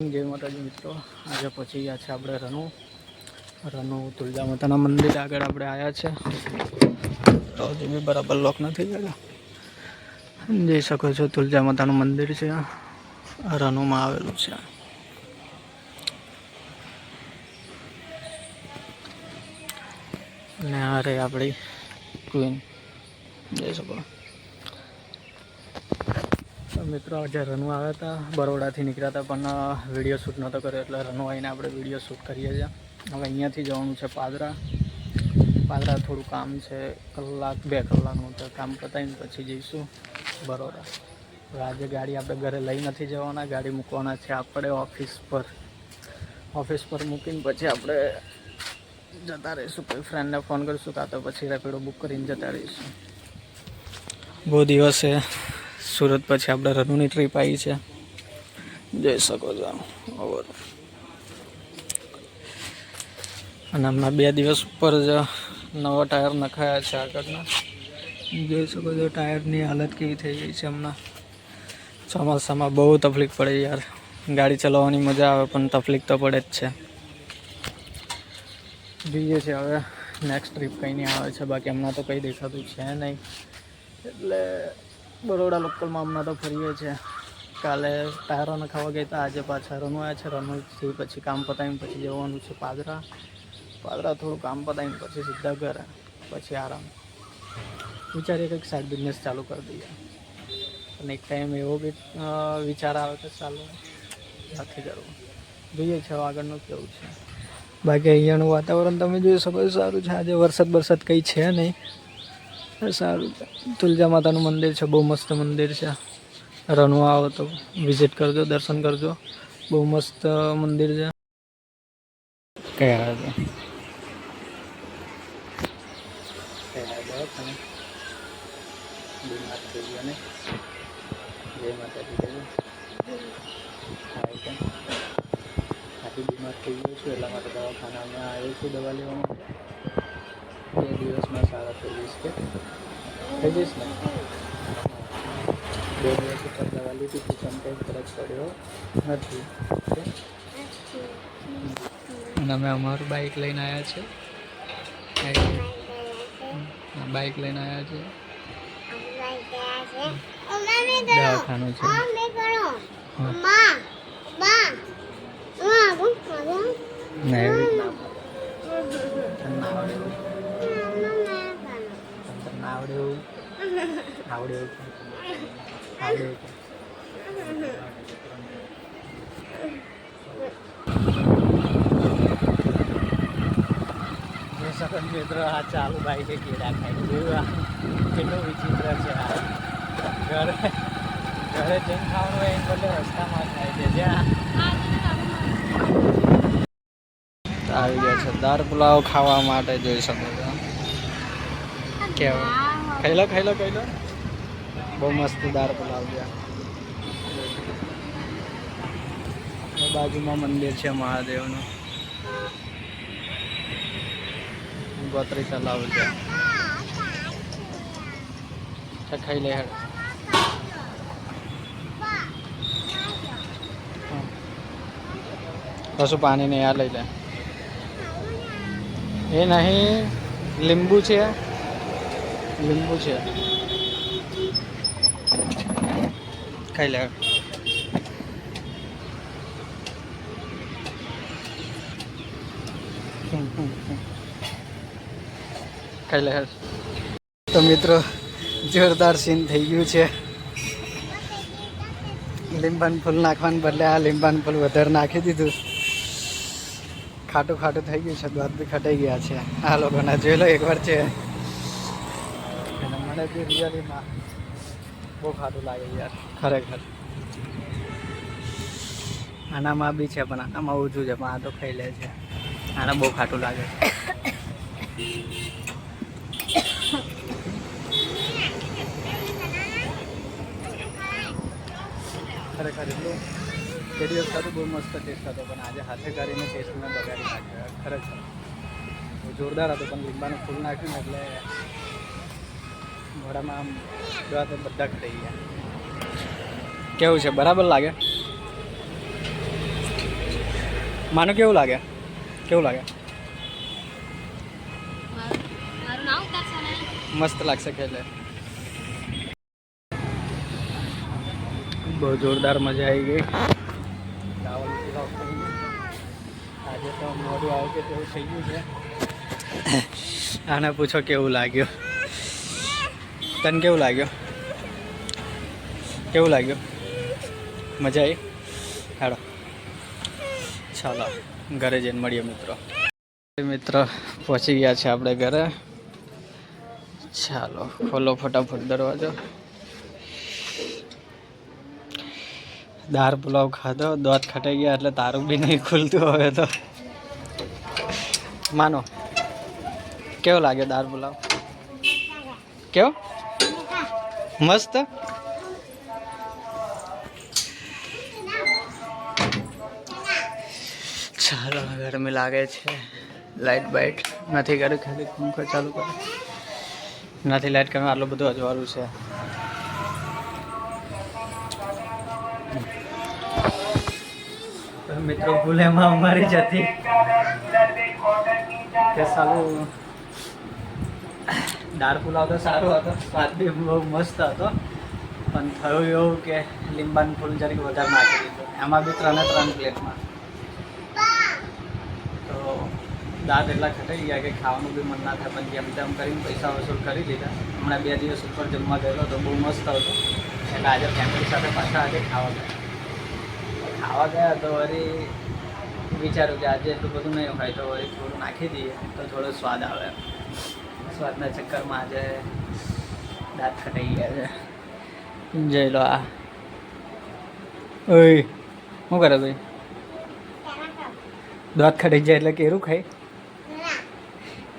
જય માતાજી મિત્રો. આજે પછી ગયા છે આપણે રનુ રનુ તુલજા માતાના મંદિર આગળ આપણે આવ્યા છે. તો હજી બી બરાબર લોક નથી ગયા જઈ શકો છો તુલજા માતાનું મંદિર છે. રનુમાં આવેલું છે. અને આ રે આપણી ક્વીન જઈ શકો. મિત્રો, આજે રનવા આવ્યા હતા. બરોડાથી નીકળ્યા હતા, પણ વીડિયો શૂટ નહોતો કર્યો. એટલે રનવા આવીને આપણે વીડિયો શૂટ કરીએ છીએ. હવે અહીંયાથી જવાનું છે પાદરા. પાદરા થોડું કામ છે. કલાક, બે કલાકનું તો કામ પતાવીને પછી જઈશું બરોડા. હવે આજે ગાડી આપણે ઘરે લઈ નથી જવાના. ગાડી મૂકવાના છે આપણે ઓફિસ પર. ઓફિસ પર મૂકીને પછી આપણે જતા રહીશું. કોઈ ફ્રેન્ડને ફોન કરીશું, કાં તો પછી રેપિડો બુક કરીને જતા રહીશું. બહુ દિવસે સુરત પછી આપણે રનુની ટ્રીપ આવી છે. જોઈ શકો છો ઓવર અને હમણાં બે દિવસ ઉપર જ નવા ટાયર નખાયા છે આગળના. જોઈ શકો છો ટાયરની હાલત કેવી થઈ ગઈ છે હમણાં. ચોમાસામાં બહુ તકલીફ પડે યાર. ગાડી ચલાવવાની મજા આવે, પણ તકલીફ તો પડે જ છે. જોઈએ છે હવે. નેક્સ્ટ ટ્રીપ કંઈ નહીં આવે છે. બાકી હમણાં તો કંઈ દેખાતું છે નહીં. એટલે બરોડા લોકલમાં હમણાં તો ફરીએ છીએ. કાલે ટાયરો નખાવા ગયા હતા, આજે પાછા રનુ આવ્યા છે રનુથી પછી કામ પતાવીને પછી જવાનું છે પાદરા. પાદરા થોડું કામ પતાવીને પછી સીધા ઘરે, પછી આરામ. વિચારીએ કંઈક સાઈડ બિઝનેસ ચાલુ કરી દઈએ. અને એક ટાઈમ એવો બી વિચાર આવે કે ચાલો નથી કરવું. જોઈએ છે આગળનું કેવું છે. બાકી અહીંયાનું વાતાવરણ તમે જોઈ શકો સારું છે. આજે વરસાદ વરસાદ કંઈ છે નહીં. સારું. તુલજા માતાનું મંદિર છે બહુ મસ્ત મંદિર છે. રનવા આવો તો વિઝિટ કરજો દર્શન કરજો. બહુ મસ્ત મંદિર છે. કયા છે બીમાર થઈ ગયો છું એટલા માટે દવાખાનામાં આવ્યો છું દવા લેવા માટે દિવસમાં સારા થઈ જઈશ કે? થઈ જઈશ ને? બે દિવસ ઉપર દવા લીધી તો પણ ફરક પડ્યો નથી. અને અમે અમારું બાઇક લઈને આવ્યા છે. બાઇક લઈને આવ્યા છે. દવાખાનું છે. આવડે આવડે જે મિત્રો આ ચાલુ ભાઈ કે કેળા ખાઈ જોયું આ કેટલું વિચિત્ર છે આ. ઘરે ઘરે જેમ ખાવાનું હોય એમ બદલે રસ્તામાં ખાય છે. જ્યાં આવી ગયા છે. દાળ પુલાવ ખાવા માટે જોઈ શકો છો. કેવું? ખાઈ લો ખાઈ લો ખાઈ લો. બહુ મસ્ત દાળ એ બાજુમાં મંદિર છે મહાદેવનું. ગોત્રી તલાવ છે. લે હેડ. કશું પાણી નહીં આ લઈ લે. એ નહીં, લીંબુ છે. લીંબુ છે. ખાઈ લે. ખાઈ લે તો મિત્રો, જોરદાર સીન થઈ ગયું છે. લીંબાન ફૂલ નાખવાને બદલે આ લીંબાનું ફૂલ વધારે નાખી દીધું. ખાટું ખાટું થઈ ગયું છે દાંત બી ખટાઈ ગયા છે. આ લોકોના જોઈ લો એકવાર છે. મને બી રિયલીમાં બહુ ખાટું લાગે યાર, ખરેખર. આનામાં બી છે, પણ આનામાં ઓછું છે, પણ આ તો ખાઈ લે છે. આના બહુ ખાટું લાગે ખરેખર એટલું તે દિવસ બહુ મસ્ત ટેસ્ટ હતો, પણ આજે હાથે કરીને ટેસ્ટ મેં બગાડી નાખ્યો ખરેખર. જોરદાર હતો, પણ લીંબાનું ફૂલ નાખ્યું ને એટલે મોઢામાં આમ જોવા તો બધા થઈ ગયા. કેવું છે? બરાબર લાગે? માનું કેવું લાગે? કેવું લાગે? મસ્ત લાગશે ખેલે. બહુ જોરદાર મજા આવી ગઈ. આજે તો મોડું આવે કે તેવું થઈ ગયું છે. આને પૂછો કેવું લાગ્યું? તને કેવું લાગ્યું? કેવું લાગ્યું? મજા આવી? હાડો ચાલો, ઘરે જઈને મળીએ મિત્રો. મિત્રો પહોંચી ગયા છે આપણે ઘરે. ચાલો, ખોલો ફટાફટ દરવાજો. દાળ પુલાવ ખાધો, દોત ખટાઈ ગયા એટલે તારું બી નહીં ખુલતું હવે તો. માનો, કેવો લાગે દાળ પુલાવ? કેવો? મસ્ત? ચાલો ગરમી લાગે છે. લાઇટ બાઇટ નથી કરી ખાલી પંખો ચાલુ કરો. નથી લાઇટ કરવા આટલું બધું અજવાળું છે. મિત્રો ભૂલ એમાં અમારી જ હતી. કે સારું દાળ પુલાવ તો સારો હતો. સ્વાદ બી બહુ મસ્ત હતો. પણ થયું એવું કે લીંબાનું ફૂલ જરીક વધારે નાખી દીધું એમાં બી ત્રણે ત્રણ પ્લેટમાં. તો દાંત એટલા ખટાઈ ગયા કે ખાવાનું બી મન ના થાય. પણ જેમ તેમ કરીને પૈસા વસૂલ કરી લીધા હમણાં બે દિવસ ઉપર જમવા ગયેલો તો બહુ મસ્ત હતો. એટલે આજે ફેમિલી સાથે પાછા આજે ખાવા ગયા. ખાવા ગયા તો વળી વિચાર્યું કે આજે એટલું બધું નહીં હોય તો વળી થોડું નાખી દઈએ. તો થોડો સ્વાદ આવે. સ્વાદના ચક્કરમાં આજે દાંત ખટાઈ ગયા છે. જઈ લો આ. ઓય શું કરે ભાઈ? દાંત ખટાઈ જાય એટલે કેરું ખાય?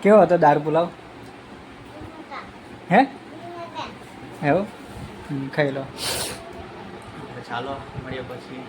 કેવો હતો દાળ પુલાવ? હે? એવું? ખાઈ લો. ચાલો મળીએ પછી.